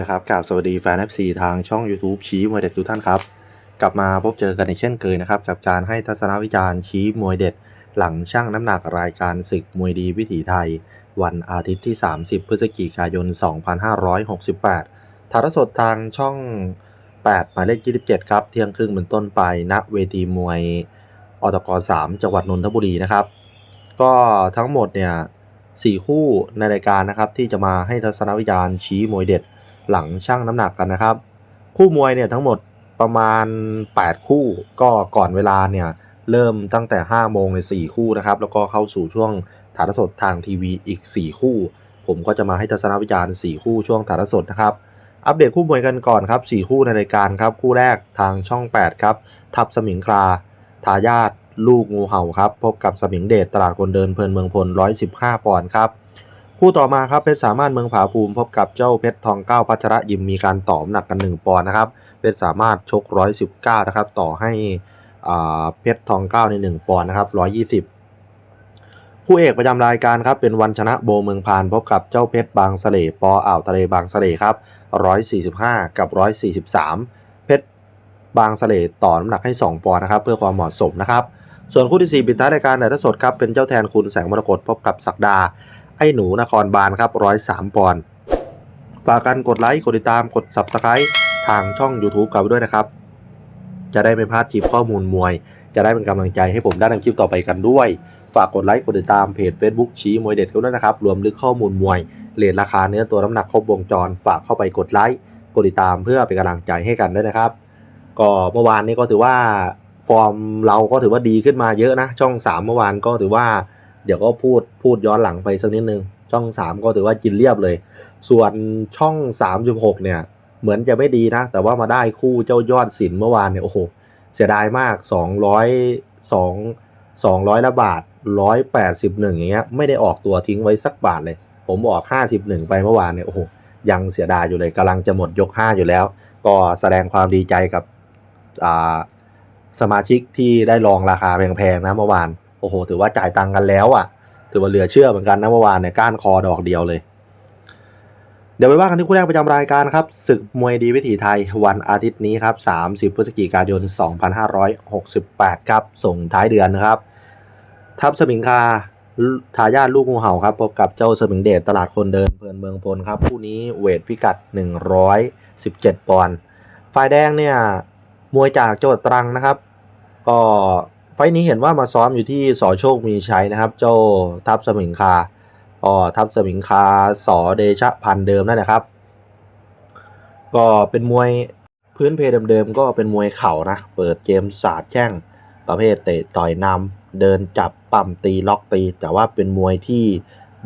นะครับกราบสวัสดีแฟน FC ทางช่อง YouTube ชี้มวยเด็ดทุกท่านครับ กลับมาพบเจอกันอีกเช่นเคยนะครับ กับการให้ทัศนวิจารณ์ชี้มวยเด็ด หลังช่างน้ำหนักรายการศึกมวยดีวิถีไทย วันอาทิตย์ที่ 30 พฤศจิกายน 2568 ถ่ายทอดสดทางช่อง 8 หมายเลข 27 ครับ เที่ยงครึ่งเป็นต้นไปณเวทีมวยอตก3จังหวัดนนทบุรีนะครับ ก็ทั้งหมดเนี่ยสี่คู่ในรายการนะครับที่จะมาให้ทัศนวิจารณ์ชี้มวยเด็ด หลังช่างน้ำหนักกันนะครับ คู่มวยเนี่ยทั้งหมดประมาณ 8 คู่ก็ก่อนเวลาเนี่ยเริ่มตั้งแต่ 5 โมงใน4คู่นะครับ แล้วก็เข้าสู่ช่วงถ่ายทอดสดทางทีวีอีก 4 คู่ ผมก็จะมาให้ทัศนวิจารณ์ 4 คู่ช่วงถ่ายทอดสดนะครับ อัปเดตคู่มวยกันก่อนครับ 4 คู่ในรายการครับ คู่แรกทางช่อง 8 ครับ ทับสมิงคลา ทายาทลูกงูเห่าครับ พบกับสมิงเดชตลาดคนเดินเพลินเมืองพล 115 ปอนด์ครับ คู่ต่อมาครับเพชรสามารถเมืองผาภูมิพบกับเจ้าเพชรทองเก้าพัชระยิมมีการต่อหนักกัน 1ปอนด์นะครับเพชรสามารถชก 119 นะครับ ต่อให้เพชรทองเก้าใน 1ปอนด์นะครับ 120 คู่เอกประจำรายการครับเป็นวันชนะโบเมืองพานพบกับเจ้าเพชรบางสะเลปออ่าวทะเลบางสะเลครับ 145 กับ 143 เพชรบางสะเลต่อน้ำหนักให้ 2 ปอนด์นะครับ เพื่อความเหมาะสมนะครับ ส่วนคู่ที่ 4 ปิดท้ายรายการถ่ายทอดสดครับเป็นเจ้าแทนคุณแสงมรกตพบกับศักดา ไอ้หนูนครบาลครับ103ปอนด์ฝากกันกดไลค์กดติดตามกด Subscribe ทางช่อง YouTube กันด้วยนะครับ จะได้ไม่พลาดคลิปข้อมูลมวย จะได้เป็นกำลังใจให้ผมได้ทำคลิปต่อไปกันด้วย ฝากกดไลค์กดติดตามเพจ Facebook ชี้มวยเด็ดกันด้วยนะครับ รวมลึกข้อมูลมวยเรทราคาเนื้อตัวน้ำหนักครบวงจร ฝากเข้าไปกดไลค์กดติดตามเพื่อเป็นกำลังใจให้กันด้วยนะครับ ก็เมื่อวานนี้ก็ถือว่าฟอร์มเราก็ถือว่าดีขึ้นมาเยอะนะ ช่อง 3 เมื่อวานก็ถือว่า เดี๋ยวก็พูดพูดย้อนหลังไปสักนิดนึง ช่อง 3 ก็ถือว่ากินเรียบเลย ส่วนช่อง 36 เนี่ย เหมือนจะไม่ดีนะ แต่ว่ามาได้คู่เจ้ายอดศิลป์เมื่อวานเนี่ย โอ้โห เสียดายมาก 200 2 200ละบาท 181 อย่างเงี้ย ไม่ได้ออกตัวทิ้งไว้สักบาทเลย ผมออก 51 ไปเมื่อวานเนี่ย โอ้โห ยังเสียดายอยู่เลยกำลังจะหมดยก 5 อยู่แล้ว ก็แสดงความดีใจกับสมาชิกที่ได้ลองราคาแพงๆนะเมื่อวาน อ้โห ถือว่าจ่ายตังกันแล้วอะ ถือว่าเหลือเชื่อเหมือนกันนะเมื่อวานเนี่ยก้านคอดอกเดียวเลย เดี๋ยวไปว่ากันที่คู่แรกประจำรายการครับศึกมวยดีวิถีไทยวันอาทิตย์นี้ครับ 30 พฤศจิกายน 2568 ครับ ส่งท้ายเดือนนะครับ ทัพสมิงคาทายาทลูกงูเห่าครับพบกับเจ้าสมิงเดชตลาดคนเดินเพลินเมืองพลครับคู่นี้เวทพิกัด 117 ปอนด์ฝ่ายแดงเนี่ยมวยจากจังหวัดตรังนะครับ ก็ ไฟนี้เห็นว่ามาซ้อมอยู่ที่สอโชคมีชัยนะครับ เจ้าทัพสมิงคาก็ทัพสมิงคาสอเดชะพันเดิมนั่นแหละครับ ก็เป็นมวยพื้นเพเดิมๆก็เป็นมวยเข่านะ เปิดเกมสาดแช่งประเภทเตะต่อยนำเดินจับปั่มตีล็อกตี แต่ว่าเป็นมวยที่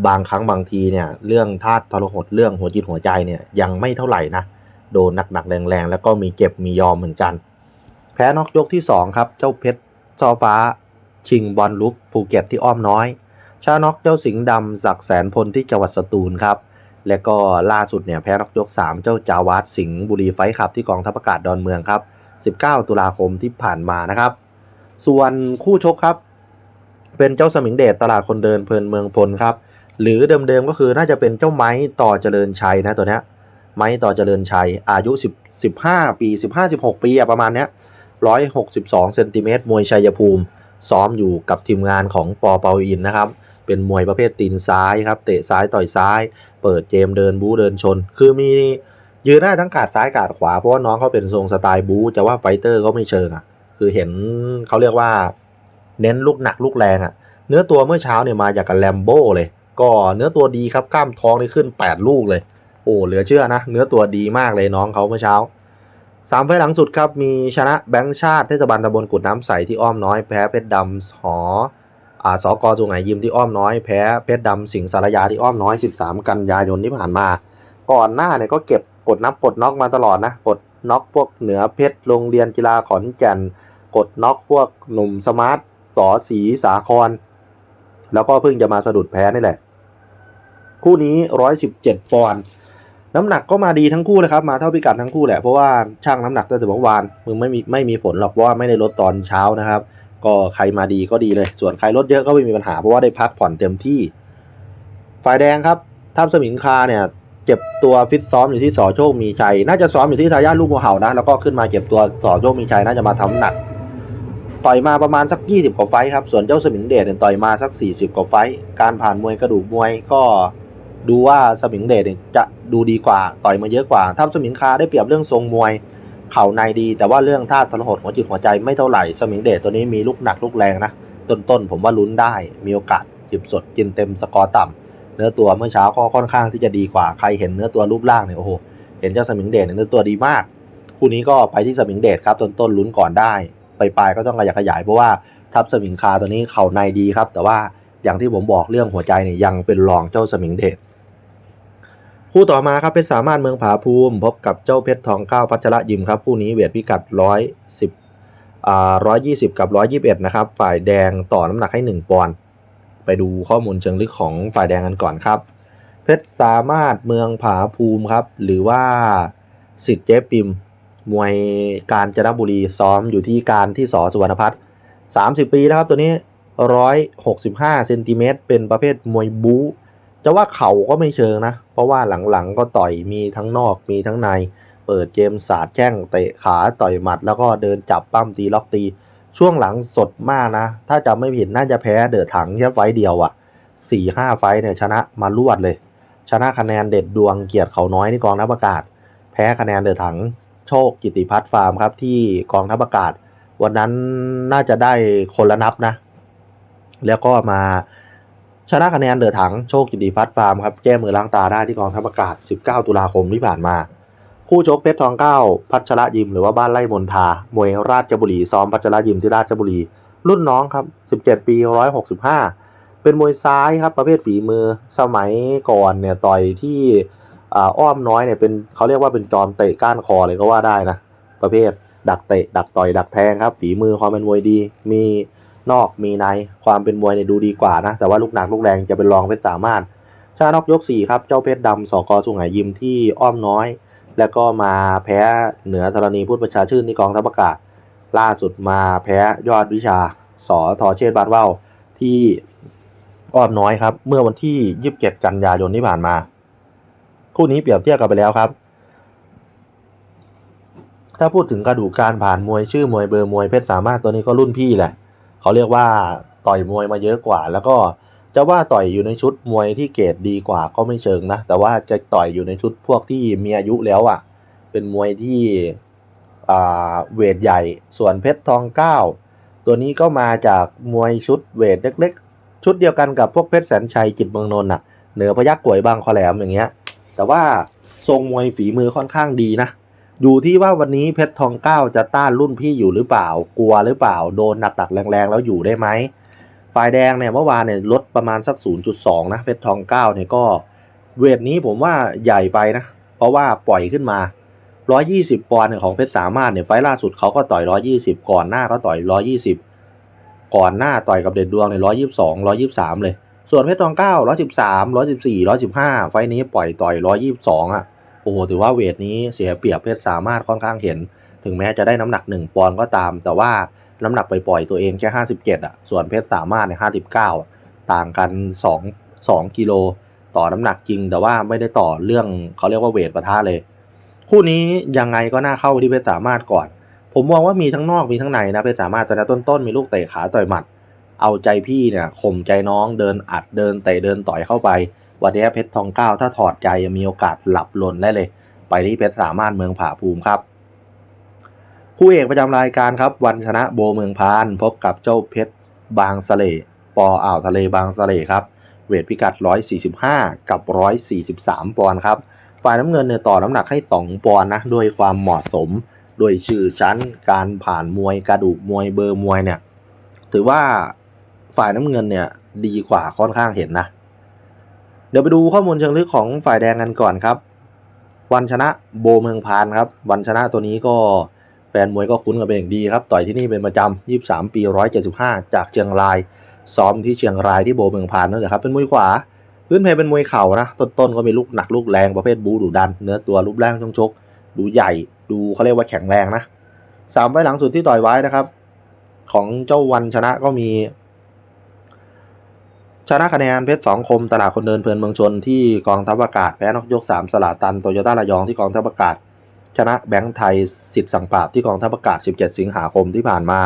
บางครั้งบางทีเนี่ยเรื่องธาตุทรหดเรื่องหัวจิตหัวใจเนี่ยยังไม่เท่าไหร่นะโดนหนักๆแรงๆ แล้วก็มีเจ็บมียอมเหมือนกัน แพ้นอกยกที่ 2 ครับ เจ้าเพชร ซอฟ้า ชิงบอลลุกภูเก็ตที่อ้อมน้อย ชาน็อกเจ้าสิงห์ดำศักแสนพลที่จังหวัดสตูลครับ และก็ล่าสุดเนี่ยแพ้นอกยก 3 เจ้าจาวัดสิงห์บุรีไฟขับที่กองทัพอากาศดอนเมืองครับ 19 ตุลาคมที่ผ่านมานะครับ ส่วนคู่ชกครับ เป็นเจ้าสมิงเดชตลาดคนเดินเพลินเมืองพลครับ หรือเดิมๆก็คือน่าจะเป็นเจ้าไม้ต่อเจริญชัยนะตัวเนี้ยไม้ต่อเจริญชัยอายุ10 15 ปี 15-16 ปีอะประมาณเนี้ย 162เซนติเมตรมวยชัยภูมิ ซ้อมอยู่กับทีมงานของปอเปาอินนะครับ เป็นมวยประเภทตีนซ้ายครับ เตะซ้ายต่อยซ้าย เปิดเกมเดินบู๊เดินชน คือมียืนได้ทั้งกาดซ้ายกาดขวา เพราะว่าน้องเขาเป็นทรงสไตล์บู๊จะว่าไฟเตอร์ก็ไม่เชิงอะ คือเห็นเขาเรียกว่า เน้นลูกหนักลูกแรงอะ เนื้อตัวเมื่อเช้าเนี่ยมาจากกับแลมโบ้เลย ก็เนื้อตัวดีครับกล้ามท้องนี่ขึ้น 8 ลูกเลย โอ้เหลือเชื่อนะ เนื้อตัวดีมากเลยน้องเขาเมื่อเช้า สามไฟหลังสุดครับ มีชนะแบงค์ชาติเทศบาลตำบลกุดน้ำใสที่อ้อมน้อยแพ้เพชรดำหออ่าสกสุไหยิมที่อ้อมน้อยแพ้เพชรดำสิงสารยาที่อ้อมน้อย 13 กันยายนที่ผ่านมา ก่อนหน้าเนี่ยก็เก็บกดนับกดน็อกมาตลอดนะกดน็อกพวกเหนือเพชรโรงเรียนกีฬาขอนแก่น กดน็อกพวกหนุ่มสมาร์ทสอสีสาคร แล้วก็เพิ่งจะมาสะดุดแพ้นี่แหละ คู่นี้ 117ปอนด์ น้ำหนักก็มาดีทั้งคู่เลยครับมาเท่าพิกัดทั้งคู่แหละเพราะว่าช่างน้ำหนักตั้งแต่เมื่อวานมึงไม่มีไม่มีผลหรอกเพราะว่าไม่ได้ลดตอนเช้านะครับ ก็ใครมาดีก็ดีเลย ส่วนใครลดเยอะก็ไม่มีปัญหาเพราะว่าได้พักผ่อนเต็มที่ ฝ่ายแดงครับทัพสมิงคาเนี่ยเจ็บตัวฟิตซ้อมอยู่ที่สอโชคมีชัย น่าจะซ้อมอยู่ที่ทายาทลูกบัวเห่านะแล้วก็ขึ้นมาเจ็บตัวสอโชคมีชัยน่าจะมาทำหนัก ต่อยมาประมาณสัก 20 กว่าไฟท์ครับส่วนเจ้าสมิงเดชเนี่ยต่อยมาสัก 40 กว่าไฟท์การผ่านมวยกระดูกมวยก็ ดูว่าสมิงเดชเนี่ยจะดูดีกว่าต่อยมาเยอะกว่าถ้าสมิงคาได้เปรียบเรื่องทรงมวยเข่าในดี แต่ว่าเรื่องท่าทรหดหัวจิตหัวใจไม่เท่าไหร่สมิงเดชตัวนี้มีลูกหนักลูกแรงนะต้นๆผมว่าลุ้นได้มีโอกาสจิบสดกินเต็มสกอร์ต่ำเนื้อตัวเมื่อเช้าก็ค่อนข้างที่จะดีกว่าใครเห็นเนื้อตัวรูปร่างเนี่ยโอ้โหเห็นเจ้าสมิงเดชเนื้อตัวดีมาก คู่นี้ก็ไปที่สมิงเดชครับต้นๆลุ้นก่อนได้ไปปลายๆก็ต้องขยับขยายเพราะว่าทับสมิงคาตัวนี้เข่าในดีครับ แต่ว่า อย่างที่ผมบอกเรื่องหัวใจเนี่ยยังเป็นรองเจ้าสมิงเดชคู่ต่อมาครับเพชรสามารถเมืองผาภูมิ พบกับเจ้าเพชรทองเก้าพัชระยิมครับคู่นี้เวทพิกัดร้อยสิบอ่าร้อยยี่สิบกับร้อยยี่สิบเอ็ดนะครับฝ่ายแดงต่อน้ำหนักให้หนึ่งปอนด์ไปดูข้อมูลเชิงลึกของฝ่ายแดงกันก่อนครับ เพชรสามารถเมืองผาภูมิครับ หรือว่าสิทธิ์เจ๊ปิม มวยการจนบุรีซ้อมอยู่ที่การที่สอสุวรรณพัฒน์30ปีนะครับตัวนี้ 165เซนติเมตรเป็นประเภทมวยบู๊จะว่าเข่าก็ไม่เชิงนะ เพราะว่าหลังๆก็ต่อยมีทั้งนอกมีทั้งใน เปิดเกมสาดแข้งเตะขาต่อยหมัด แล้วก็เดินจับปั้มตีล็อกตี ช่วงหลังสดมากนะ ถ้าจำไม่ผิดน่าจะแพ้เดือดถังแค่ไฟเดียวอะ่ะสี่ห้าไฟเนี่ยชนะมารวดเลย ชนะคะแนนเด็ดดวงเกียรติเขาน้อยที่กองทัพอากาศ แพ้คะแนนเดือดถังโชคกิติพัฒน์ฟาร์มครับที่กองทัพอากาศ วันนั้นน่าจะได้คนละนับนะ แล้วก็มาชนะคะแนนเดือดถังโชคกิติพัฒน์ฟาร์มครับแก้มือล้างตาได้ที่กองทัพอากาศ 19 ตุลาคมที่ผ่านมา คู่ชกเพชรทองเก้าพัชระยิมหรือว่าบ้านไร่มนทามวยราชบุรีซ้อมพัชระยิมที่ราชบุรี รุ่นน้องครับ 17 ปี 165 เป็นมวยซ้ายครับประเภทฝีมือสมัยก่อนเนี่ยต่อยที่อ้อมน้อยเนี่ยเป็นเขาเรียกว่าเป็นจอมเตะก้านคอเลยก็ว่าได้นะ ประเภทดักเตะดักต่อยดักแทงครับ ฝีมือความเป็นมวยดี มี นอกมีในความเป็นมวยเนี่ยดูดีกว่านะ แต่ว่าลูกหนักลูกแรงจะเป็นรองเพชรสามารถชนะนอกยก 4 ครับ เจ้าเพชรดำสกสุงหายิมที่อ้อมน้อย แล้วก็มาแพ้เหนือธรณีพุทธประชาชื่นที่กองทัพอากาศ ล่าสุดมาแพ้ยอดวิชาสอทอเชษฐ์บานเว้าที่อ้อมน้อยครับ เมื่อวันที่ 27 กันยายนที่ผ่านมา คู่นี้เปรียบเทียบกันไปแล้วครับถ้าพูดถึงกระดูกการผ่านมวยชื่อมวยเบอร์มวยเพชรสามารถตัวนี้ก็รุ่นพี่แหละ เขาเรียกว่าต่อยมวยมาเยอะกว่า แล้วก็จะว่าต่อยอยู่ในชุดมวยที่เกรดดีกว่าก็ไม่เชิงนะ แต่ว่าจะต่อยอยู่ในชุดพวกที่มีอายุแล้วอะ่ะ เป็นมวยที่เวทใหญ่ ส่วนเพชรทองเก้าตัวนี้ก็มาจากมวยชุดเวทเล็กๆ ชุดเดียวกันกับพวกเพชรแสนชัยจิตเมืองนนท์อะ เหนือพยักกวยบางคอแหลมอย่างเงี้ย แต่ว่าทรงมวยฝีมือค่อนข้างดีนะ อยู่ที่ว่าวันนี้เพชรทองเก้าจะต้านรุ่นพี่อยู่หรือเปล่า กลัวหรือเปล่า โดนหนักๆแรงๆ แล้วอยู่ได้ไหม ฝ่ายแดงเนี่ยเมื่อวานเนี่ยลดประมาณสัก 0.2 นะ เพชรทองเก้าเนี่ยก็เวทนี้ผมว่าใหญ่ไปนะ เพราะว่าปล่อยขึ้นมา 120 ปอนด์เนี่ยของเพชรสามารถเนี่ยไฟล่าสุดเขาก็ต่อย 120 ก่อนหน้าก็ต่อย 120 ก่อนหน้าต่อยกับเด็ดดวงเนี่ย122 123 เลย ส่วนเพชรทองเก้า113 114 115 ไฟนี้ปล่อยต่อย 122อะ อ้โหถือว่าเวทนี้เสียเปรียบเพชรสามารถค่อนข้างเห็น ถึงแม้จะได้น้ำหนัก 1 ปอนด์ก็ตาม แต่ว่าน้ำหนักไปปล่อยตัวเองแค่ 57อะส่วนเพชรสามารถเนี่ย59 ต่างกัน 2 2กิโลต่อน้ำหนักจริง แต่ว่าไม่ได้ต่อเรื่องเขาเรียกว่าเวทปะทะเลย คู่นี้ยังไงก็น่าเข้าที่เพชรสามารถก่อน ผมมองว่ามีทั้งนอกมีทั้งในนะเพชรสามารถตอนนั้นต้นๆมีลูกเตะขาต่อยหมัด เอาใจพี่เนี่ยข่มใจน้องเดินอัดเดินเตะเดินต่อยเข้าไป วันนี้เพชรทองเก้าถ้าถอดใจมีโอกาสหลับหล่นได้เลย ไปที่เพชรสามารถเมืองผาภูมิครับคู่เอกประจำรายการครับ วันชนะโบเมืองพานพบกับเจ้าเพชรบางสะเลปออ่าวทะเลบางสะเลครับ เวทพิกัด 145 กับ 143 ปอนด์ครับฝ่ายน้ำเงินเนี่ยต่อน้ำหนักให้ 2 ปอนด์นะด้วยความเหมาะสมด้วยชื่อชั้นการผ่านมวยกระดูกมวยเบอร์มวยเนี่ยถือว่าฝ่ายน้ำเงินเนี่ยดีกว่าค่อนข้างเห็นนะ เดี๋ยวไปดูข้อมูลเชิงลึกของฝ่ายแดงกันก่อนครับ วันชนะโบเมืองพานครับ วันชนะตัวนี้ก็แฟนมวยก็คุ้นกันเป็นอย่างดีครับ ต่อยที่นี่เป็นประจำ 23 ปี 175 จากเชียงราย ซ้อมที่เชียงรายที่โบเมืองพานนั่นแหละครับ เป็นมวยขวา พื้นเพเป็นมวยเข่านะ ต้นๆก็มีลูกหนักลูกแรงประเภทบูดุดัน เนื้อตัวรูปร่างชงชก ดูใหญ่ ดูเขาเรียกว่าแข็งแรงนะสามไฟหลังสุดที่ต่อยไว้นะครับ ของเจ้าวันชนะก็มี ชนะคะแนนเพชรสองคมตลาดคนเดินเพลินเมืองชนที่กองทัพอากาศแพ้นกยก 3 สลาตันโตโยต้าระยองที่กองทัพอากาศ ชนะแบงค์ไทยสิทธิ์สังปราบที่กองทัพอากาศ 17 สิงหาคมที่ผ่านมา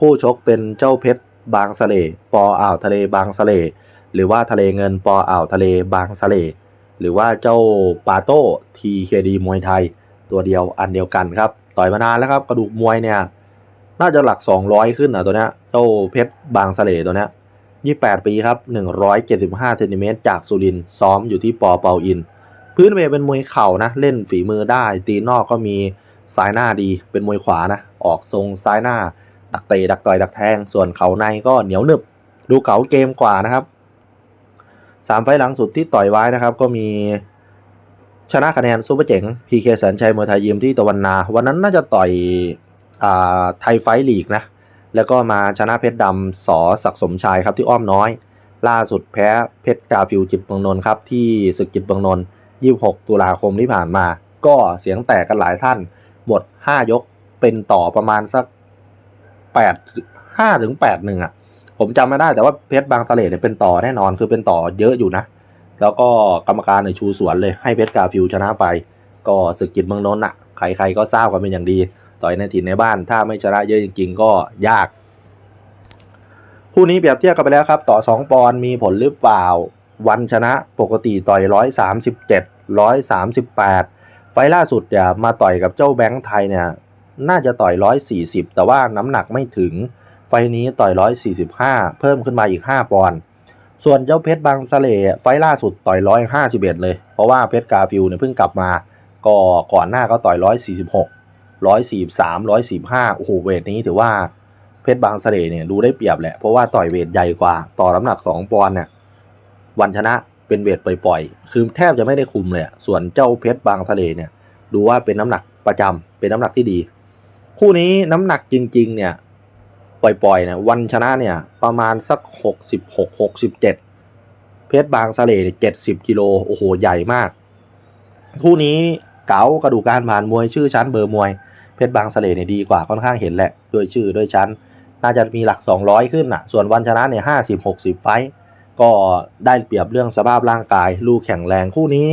คู่ชกเป็นเจ้าเพชรบางสะเลปออ่าวทะเลบางสะเลหรือว่าทะเลเงินปออ่าวทะเลบางสะเลหรือว่าเจ้าปาโต้ทีเคดีมวยไทย ตัวเดียวอันเดียวกันครับต่อยมานานแล้วครับกระดูกมวยเนี่ยน่าจะหลัก 200 ขึ้นอะตัวเนี้ยเจ้าเพชรบางสะเลตัวเนี้ย 28 ปีครับ175เซนติเมตรจากสุรินซ้อมอยู่ที่ปอเปาอิน พื้นเวเป็นมวยเข่านะ เล่นฝีมือได้ ตีนอกก็มีซ้ายหน้าดีเป็นมวยขวานะ ออกทรงซ้ายหน้า ดักเตะดักต่อยดักแทง ส่วนเขาในก็เหนียวหนึบ ดูเก๋าเกมกว่านะครับสามไฟล์หลังสุดที่ต่อยไว้นะครับ ก็มีชนะคะแนนซูเปอร์เจ๋งพีเคแสนชัยมวยไทยยิมที่ตะวันนา วันนั้นน่าจะต่อยอไทยไฟลีกนะ แล้วก็มาชนะเพชรดำสอศักสมชายครับที่อ้อมน้อย ล่าสุดแพ้เพชรกาฟิวจิตเมืองนนท์ครับที่ศึกจิตเมืองนนท์26 ตุลาคมที่ผ่านมา ก็เสียงแตกกันหลายท่านหมด5ยกเป็นต่อประมาณสัก 8 5ถึง8หนึ่งอะ ผมจำไม่ได้แต่ว่าเพชรบางตะเลเนี่ยเป็นต่อแน่นอนคือเป็นต่อเยอะอยู่นะ แล้วก็กรรมการเนี่ยชูสวนเลยให้เพชรกาฟิวชนะไป ก็ศึกจิตเมืองนนท์อะใครๆก็ทราบกันเป็นอย่างดี ต่อยในถิ่นในบ้าน ถ้าไม่ชนะเยอะจริง ๆ ก็ยาก คู่นี้เปรียบเทียบกันไปแล้วครับ ต่อ 2 ปอนด์มีผลหรือเปล่า วันชนะปกติต่อย 137 138 ไฟล่าสุดเนี่ยมาต่อยกับเจ้าแบงค์ไทยเนี่ยน่าจะต่อย 140 แต่ว่าน้ำหนักไม่ถึง ไฟนี้ต่อย 145 เพิ่มขึ้นมาอีก 5 ปอนด์ส่วนเจ้าเพชรบางสะเลไฟล์ล่าสุดต่อย 151 เลย เพราะว่าเพชรกาฟิวเนี่ยเพิ่งกลับมา ก็ก่อนหน้าก็ต่อย 146 ร้อยสี่สามร้อยสี่ห้าโอ้โห เวทนี้ถือว่าเพชรบางสะเลเนี่ยดูได้เปรียบแหละ เพราะว่าต่อยเวทใหญ่กว่า ต่อน้ำหนักสองปอนด์เนี่ยวันชนะเป็นเวทปล่อยๆ คือแทบจะไม่ได้คุมเลย ส่วนเจ้าเพชรบางสะเลเนี่ย ดูว่าเป็นน้ำหนักประจำเป็นน้ำหนักที่ดี คู่นี้น้ำหนักจริง ๆ เนี่ย ปล่อยๆเนี่ยวันชนะเนี่ยประมาณสักหกสิบหกหกสิบเจ็ดเพชรบางสะเลเนี่ยเจ็ดสิบกิโลโอ้โห ใหญ่มาก คู่นี้เก๋ากระดูกการผ่านมวยชื่อชั้นเบอร์มวย เพชรบางสะเลเนี่ยดีกว่าค่อนข้างเห็นแหละด้วยชื่อด้วยชั้น น่าจะมีหลัก 200 ขึ้นอะ ส่วนวันชนะเนี่ยห้าสิบหกสิบไฟก็ได้เปรียบเรื่องสภาพร่างกาย ลูกแข็งแรงคู่นี้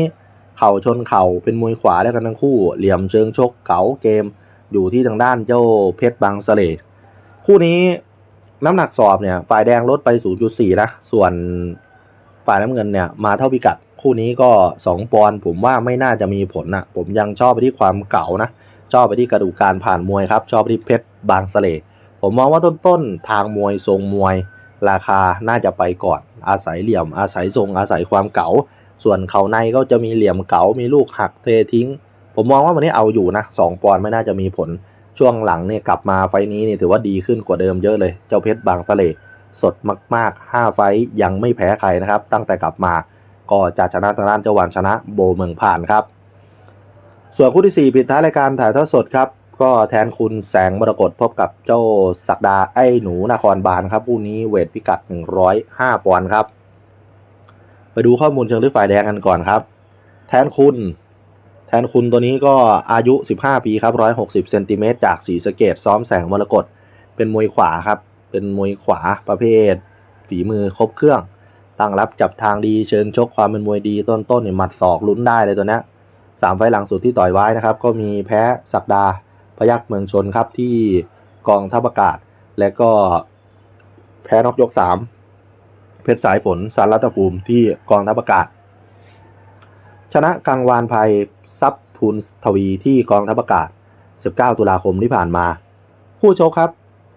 เข่าชนเข่าเป็นมวยขวาแล้วกันทั้งคู่ เหลี่ยมเชิงชกเก๋าเกม อยู่ที่ทางด้านเจ้าเพชรบางสะเลคู่นี้น้ำหนักสอบเนี่ยฝ่ายแดงลดไป 0.4 นะ ส่วนฝ่ายน้ำเงินเนี่ยมาเท่าพิกัด คู่นี้ก็ 2 ปอนด์ผมว่าไม่น่าจะมีผลนะผมยังชอบไปที่ความเก่านะ ชอบไปที่กระดูกการผ่านมวยครับชอบไปที่เพชรบางสะเลผมมองว่าต้นๆทางมวยทรงมวย ราคาน่าจะไปก่อน อาศัยเหลี่ยม อาศัยทรง อาศัยความเก๋า ส่วนเขาในก็จะมีเหลี่ยมเก๋ามีลูกหักเททิ้ง ผมมองว่าวันนี้เอาอยู่นะสองปอนไม่น่าจะมีผลช่วงหลังเนี่ยกลับมาไฟนี้เนี่ยถือว่าดีขึ้นกว่าเดิมเยอะเลย เจ้าเพชรบางสะเลสดมาก ๆ 5 ไฟยังไม่แพ้ใครนะครับ ตั้งแต่กลับมาก็จะชนะทางด้านเจ้าวานชนะโบเมืองผ่านครับ ส่วนคู่ที่ 4 ปิดท้ายรายการถ่ายทอดสดครับ ก็แทนคุณแสงมรกตพบกับเจ้าศักดาไอ้หนูนครบาลครับคู่นี้เวทพิกัด 105ปอนด์ครับ ไปดูข้อมูลเชิงลึกฝ่ายแดงกันก่อนครับ แทนคุณ แทนคุณตัวนี้ก็อายุ 15 ปีครับ160เซนติเมตรจากสีสเกตซ้อมแสงมรกตเป็นมวยขวาครับ เป็นมวยขวาประเภท ฝีมือครบเครื่อง ตั้งรับจับทางดีเชิงชกความเป็นมวยดีต้นๆเนี่ยหมัดศอกลุ้นได้เลยตัวเนี้ ยสามไฟล์หลังสุดที่ต่อยไว้นะครับ ก็มีแพ้ศักดาพยักเมืองชนครับที่กองทัพอากาศ และก็แพ้นอกยกสามเพชรสายฝนสารรัตภูมิที่กองทัพอากาศ ชนะกังวานภัยซับพูนทวีที่กองทัพอากาศ 19 ตุลาคมที่ผ่านมาผู้ชกครับ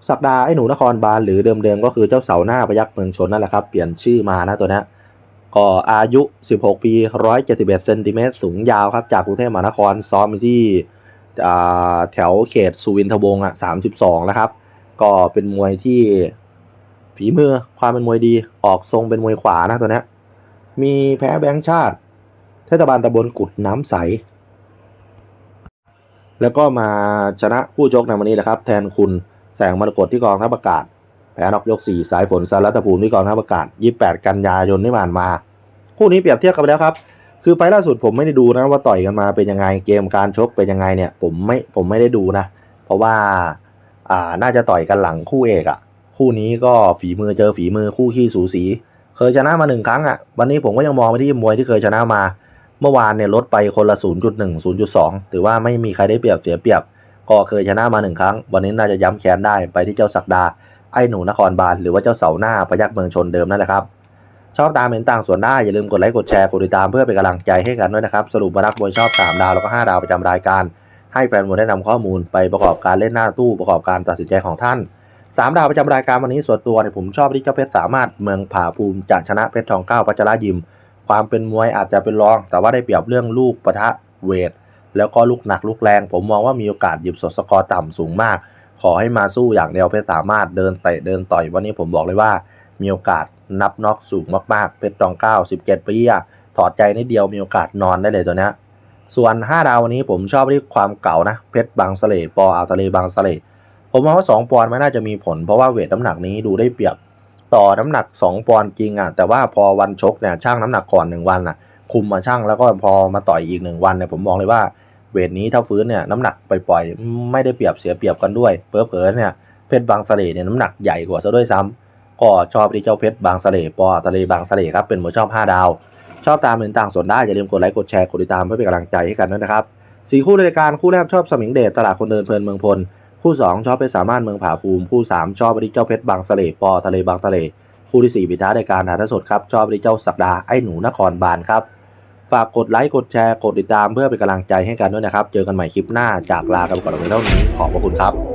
สักดาไอ้หนูนครบาลหรือเดิมๆก็คือเจ้าเสาหน้าพยักเมืองชนนั่นแหละครับ เปลี่ยนชื่อมานะตัวนี้ ก็อายุ 16 ปี 171เซนติเมตรสูงยาวครับ จากกรุงเทพมหานครซ้อมที่แถวเขตสุวินทวงศ์อะ32 นะครับ ก็เป็นมวยที่ฝีมือความเป็นมวยดีออกทรงเป็นมวยขวานะตัวนี้มีแพ้แบงค์ชาติ เทศบาลตำบลกุดน้ำใส แล้วก็มาชนะคู่ชกในวันนี้แหละครับ แทนคุณแสงมรกตที่กองทัพอากาศแพ้นอกยก 4 สายฝนสารรัตภูมิที่กองทัพอากาศ 28 กันยายนที่ผ่านมา คู่นี้เปรียบเทียบกันไปแล้วครับ คือไฟล์ล่าสุดผมไม่ได้ดูนะว่าต่อยกันมาเป็นยังไงเกมการชกเป็นยังไงเนี่ยผมไม่ผมไม่ได้ดูนะ เพราะว่าอ่าน่าจะต่อยกันหลังคู่เอกอะ่ะ คู่นี้ก็ฝีมือเจอฝีมือคู่ขี้สูสี เคยชนะมาหนึ่งครั้งอะ วันนี้ผมก็ยังมองไปที่มวยที่เคยชนะมา เมื่อวานเนี่ยลดไปคนละ 0.1 0.2 ถือว่าไม่มีใครได้เปรียบเสียเปรียบ ก็เคยชนะมาหนึ่งครั้ง วันนี้น่าจะย้ำแค้นได้ไปที่เจ้าศักดาไอ้หนูนครบาลหรือว่าเจ้าเสาหน้าพยักเมืองชนเดิมนั่นแหละครับ ชอบตามเห็นต่างส่วนได้ อย่าลืมกดไลค์กดแชร์กดติดตามเพื่อเป็นกำลังใจให้กันด้วยนะครับ สรุปมารักมวยชอบ 3 ดาวแล้วก็ 5 ดาวประจำรายการ ให้แฟนมวยได้นำข้อมูลไปประกอบการเล่นหน้าตู้ประกอบการตัดสินใจของท่าน 3 ดาวประจำรายการวันนี้ส่วนตัวเนี่ยผมชอบที่เจ้าเพชรสามารถเมืองผาภูมิจะชนะเพชรทองเก้าปัจจรายิม ความเป็นมวยอาจจะเป็นรอง แต่ว่าได้เปรียบเรื่องลูกปะทะเวทแล้วก็ลูกหนักลูกแรง ผมมองว่ามีโอกาสหยิบสดสกอร์ต่ำสูงมาก ขอให้มาสู้อย่างเดียวเพชรสามารถเดินเตะเดินต่อยวันนี้ผมบอกเลยว่ามีโอกาส นับน็อกสูงมากๆ เพชรตองเก้าสิบเจ็ดปีอะถอดใจนิดเดียวมีโอกาสนอนได้เลยตัวเนี้ยส่วน 5 ดาววันนี้ผมชอบที่ความเก่านะ เพชรบางสะเลปออ่าวทะเลบางสะเลผมมองว่า2ปอนด์ไม่น่าจะมีผล เพราะว่าเวทน้ำหนักนี้ดูได้เปรียบต่อน้ำหนัก 2ปอนด์จริงอะแต่ว่าพอวันชกเนี่ยช่างน้ำหนักก่อน1วันอะ คุมมาช่างแล้วก็พอมาต่อยอีก 1 วันเนี่ยผมมองเลยว่าเวทนี้ถ้าฟื้นเนี่ยน้ำหนักไปปล่อยๆไม่ได้เปรียบเสียเปรียบกันด้วยเผลอเนี่ยเพชรบางสะเลเนี่ยน้ำหนักใหญ่กว่าซะด้วยซ้ำ ก็ชอบที่เจ้าเพชรบางสะเลปอทะเลบางสะเลครับเป็นมวชอบ5ดาว ชอบตามเห็นต่างส่วนได้อย่าลืมกดไลค์กดแชร์กดติดตามเพื่อเป็นกำลังใจให้กันด้วยนะครับสี่คู่รายการคู่แรกชอบสมิงเดชตลาดคนเดินเพลินเมืองพลคู่ 2 ชอบเพชรสามารถเมืองผาภูมิคู่ 3 ชอบที่เจ้าเพชรบางสะเลปอทะเลบางทะเล คู่ที่4ปิดท้ายรายการถ่ายทอดสดครับชอบที่เจ้าศักดาไอ้หนูนครบาลครับฝากกดไลค์กดแชร์กดติดตามเพื่อเป็นกำลังใจให้กันด้วยนะครับ เจอกันใหม่คลิปหน้าจากลากันก่อนเพียงเท่านี้ขอบพระคุณครับ